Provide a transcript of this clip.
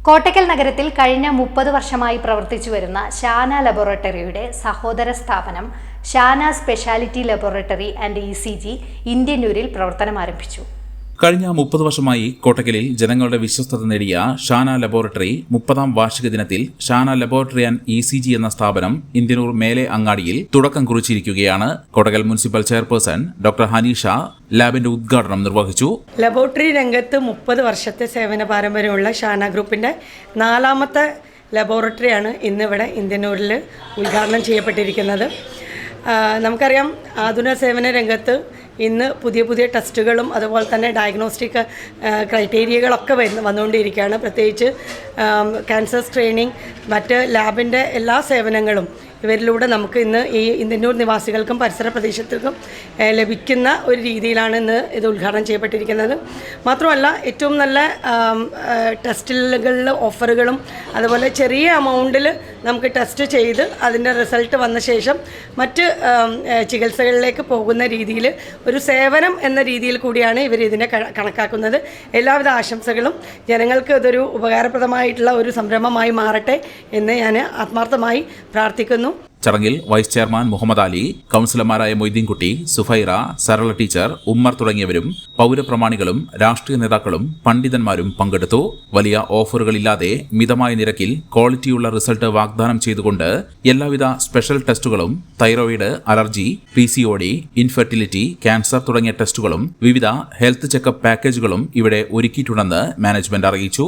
കോട്ടക്കൽ നഗരത്തിൽ കഴിഞ്ഞ മുപ്പത് വർഷമായി പ്രവർത്തിച്ചു വരുന്ന ഷാന ലബോറട്ടറിയുടെ സഹോദര സ്ഥാപനം Shana speciality laboratory and E C G പ്രവർത്തനം ആരംഭിച്ചു കഴിഞ്ഞ മുപ്പത് വർഷമായി കോട്ടക്കലിൽ ജനങ്ങളുടെ വിശ്വസ്തത നേടിയ ഷാന ലബോറട്ടറി മുപ്പതാം വാർഷിക ദിനത്തിൽ Shana laboratory and E C G എന്ന സ്ഥാപനം ഇന്ത്യനൂർ മേലെ അങ്ങാടിയിൽ തുടക്കം കുറിച്ചിരിക്കുകയാണ്. Kottakkal municipal chairperson doctor Haneesha ലാബിന്റെ ഉദ്ഘാടനം നിർവഹിച്ചു. ലബോറട്ടറി രംഗത്ത് മുപ്പത് വർഷത്തെ സേവന പാരമ്പര്യമുള്ള ഷാന ഗ്രൂപ്പിന്റെ നാലാമത്തെ ലബോറട്ടറിയാണ് ഇന്നിവിടെ ഇന്ത്യനൂരിൽ ഉദ്ഘാടനം ചെയ്യപ്പെട്ടിരിക്കുന്നത്. നമുക്കറിയാം ആധുനിക സേവന രംഗത്ത് ഇന്ന് പുതിയ പുതിയ ടെസ്റ്റുകളും അതുപോലെ തന്നെ ഡയഗ്നോസ്റ്റിക് ക്രൈറ്റീരിയകളൊക്കെ വരുന്ന വന്നുകൊണ്ടിരിക്കുകയാണ്. പ്രത്യേകിച്ച് ക്യാൻസർ സ്ക്രീനിങ് മറ്റ് ലാബിന്റെ എല്ലാ സേവനങ്ങളും ഇവരിലൂടെ നമുക്ക് ഇന്ന് ഈ ഇന്ത്യന്നൂർ നിവാസികൾക്കും പരിസര പ്രദേശത്തേക്കും ലഭിക്കുന്ന ഒരു രീതിയിലാണ് ഇന്ന് ഇത് ഉദ്ഘാടനം ചെയ്യപ്പെട്ടിരിക്കുന്നത്. മാത്രമല്ല ഏറ്റവും നല്ല ടെസ്റ്റുകളിൽ ഓഫറുകളും അതുപോലെ ചെറിയ എമൗണ്ടിൽ നമുക്ക് ടെസ്റ്റ് ചെയ്ത് അതിന്റെ റിസൾട്ട് വന്ന ശേഷം മറ്റ് ചികിത്സകളിലേക്ക് പോകുന്ന രീതിയിൽ ഒരു സേവനം എന്ന രീതിയിൽ കൂടിയാണ് ഇവർ ഇതിനെ കണക്കാക്കുന്നത്. എല്ലാവിധ ആശംസകളും. ജനങ്ങൾക്ക് ഇതൊരു ഉപകാരപ്രദമായിട്ടുള്ള ഒരു സംരംഭമായി മാറട്ടെ എന്ന് ഞാൻ ആത്മാർത്ഥമായി പ്രാർത്ഥിക്കുന്നു. ചടങ്ങിൽ വൈസ് ചെയർമാൻ മുഹമ്മദ് അലി കൌൺസിലർമാരായ മൊയ്തീൻകുട്ടി സുഫൈറ സരള ടീച്ചർ ഉമ്മർ തുടങ്ങിയവരും പൗരപ്രമാണികളും രാഷ്ട്രീയ നേതാക്കളും പണ്ഡിതന്മാരും പങ്കെടുത്തു. വലിയ ഓഫറുകളില്ലാതെ മിതമായ നിരക്കിൽ ക്വാളിറ്റിയുള്ള റിസൾട്ട് വാഗ്ദാനം ചെയ്തുകൊണ്ട് എല്ലാവിധ സ്പെഷ്യൽ ടെസ്റ്റുകളും thyroid allergy P C O D infertility cancer തുടങ്ങിയ ടെസ്റ്റുകളും വിവിധ ഹെൽത്ത് ചെക്കപ്പ് പാക്കേജുകളും ഇവിടെ ഒരുക്കിയിട്ടുണ്ടെന്ന് മാനേജ്മെന്റ് അറിയിച്ചു.